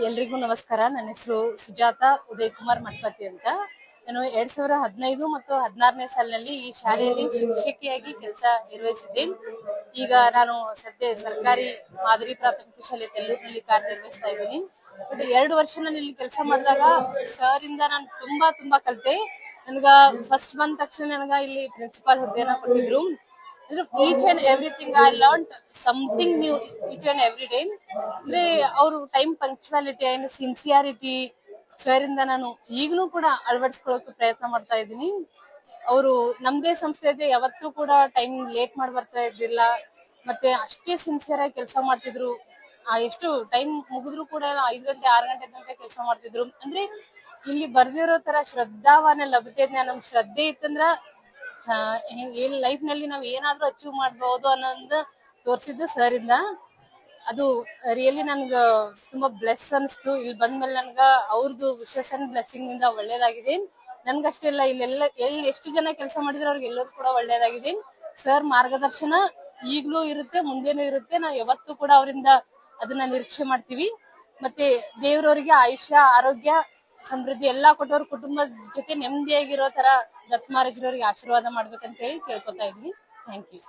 ಎಲ್ರಿಗೂ ನಮಸ್ಕಾರ. ನನ್ನ ಹೆಸರು ಸುಜಾತ ಉದಯ್ ಕುಮಾರ್ ಮಠಪತಿ ಅಂತ. ನಾನು ಎರಡ್ ಸಾವಿರ ಹದಿನೈದು ಮತ್ತು ಹದಿನಾರನೇ ಸಾಲಿನಲ್ಲಿ ಈ ಶಾಲೆಯಲ್ಲಿ ಶಿಕ್ಷಕಿಯಾಗಿ ಕೆಲಸ ನಿರ್ವಹಿಸಿದ್ದೆ ಈಗ ನಾನು ಸದ್ಯ ಸರ್ಕಾರಿ ಮಾದರಿ ಪ್ರಾಥಮಿಕ ಶಾಲೆ ತೆಲ್ಲೂರಿನಲ್ಲಿ ಕಾರ್ಯನಿರ್ವಹಿಸ್ತಾ ಇದ್ದೀನಿ. ಬಟ್ ಎರಡು ವರ್ಷ ನಾನು ಇಲ್ಲಿ ಕೆಲಸ ಮಾಡಿದಾಗ ಸರ್ ಇಂದ ನಾನು ತುಂಬಾ ತುಂಬಾ ಕಲಿತೆ. ನನ್ಗ ಫಸ್ಟ್ ಬಂದ ತಕ್ಷಣ ನನಗ ಇಲ್ಲಿ ಪ್ರಿನ್ಸಿಪಾಲ್ ಹುದ್ದೆನ ಕೊಟ್ಟಿದ್ರು. Each and everything I learn something new each and every day ಅಂದ್ರೆ ಅವರು time punctuality and sincerity sir ಇಂದ ನಾನು ಈಗಲೂ ಕೂಡ ಅಳವಡಿಸ್ಕೊಳ್ಳೋಕೆ ಪ್ರಯತ್ನ ಮಾಡ್ತಾ ಇದ್ದೀನಿ. ಅವರು ನಮ್ದೇ ಸಂಸ್ಥೆ ಇದೆ, ಯಾವತ್ತೂ ಕೂಡ ಟೈಮ್ ಲೇಟ್ ಮಾಡಿ ಬರ್ತಾ ಇದ್ದಿಲ್ಲ. ಮತ್ತೆ ಅಷ್ಟೇ ಸಿನ್ಸಿಯರ್ ಆಗಿ ಕೆಲಸ ಮಾಡ್ತಿದ್ರು. ಎಷ್ಟು ಟೈಮ್ ಮುಗಿದ್ರು ಕೂಡ ಐದು ಗಂಟೆ, ಆರು ಗಂಟೆ ಗಂಟೆ ಕೆಲಸ ಮಾಡ್ತಿದ್ರು. ಅಂದ್ರೆ ಇಲ್ಲಿ ಬರ್ದಿರೋ ತರ ಶ್ರದ್ಧಾವಾನ, ಲಭ್ಯತೆ ನಮ್ ಶ್ರದ್ಧೆ ಇತ್ತಂದ್ರ ಏನ್ ಲೈಫ್ನಲ್ಲಿ ನಾವ್ ಏನಾದ್ರೂ ಅಚೀವ್ ಮಾಡಬಹುದು ಅನ್ನೋದು ತೋರ್ಸಿದ್ದು ಸರ್ ಇಂದ. ಅದು ರಿಯಲಿ ನನ್ಗ ತುಂಬಾ ಬ್ಲೆಸ್ ಅನ್ಸ್ತು. ಇಲ್ಲಿ ಬಂದ್ಮೇಲೆ ನನ್ಗ ಅವ್ರದ್ದು ವಿಶಸ್ ಅಂಡ್ ಬ್ಲೆಸ್ಸಿಂಗ್ ಇಂದ ಒಳ್ಳೇದಾಗಿದೆ. ನನ್ಗಷ್ಟೇ ಇಲ್ಲ ಇಲ್ಲೆಲ್ಲ, ಎಲ್ಲಿ ಎಷ್ಟು ಜನ ಕೆಲಸ ಮಾಡಿದ್ರೆ ಅವ್ರಿಗೆ ಎಲ್ಲರೂ ಕೂಡ ಒಳ್ಳೇದಾಗಿದೆ. ಸರ್ ಮಾರ್ಗದರ್ಶನ ಈಗ್ಲೂ ಇರುತ್ತೆ, ಮುಂದೇನೂ ಇರುತ್ತೆ. ನಾವ್ ಯಾವತ್ತೂ ಕೂಡ ಅವರಿಂದ ಅದನ್ನ ನಿರೀಕ್ಷೆ ಮಾಡ್ತೀವಿ. ಮತ್ತೆ ದೇವ್ರವ್ರಿಗೆ ಆಯುಷ್ಯ, ಆರೋಗ್ಯ ಸಮೃದ್ಧಿ ಎಲ್ಲಾ ಕೊಟ್ಟವ್ರ ಕುಟುಂಬದ ಜೊತೆ ನೆಮ್ಮದಿಯಾಗಿರೋ ತರ ದತ್ ಮಹಾರಾಜರವ್ರಿಗೆ ಆಶೀರ್ವಾದ ಮಾಡ್ಬೇಕಂತ ಹೇಳಿ ಕೇಳ್ಕೊತಾ ಇದ್ವಿ. Thank you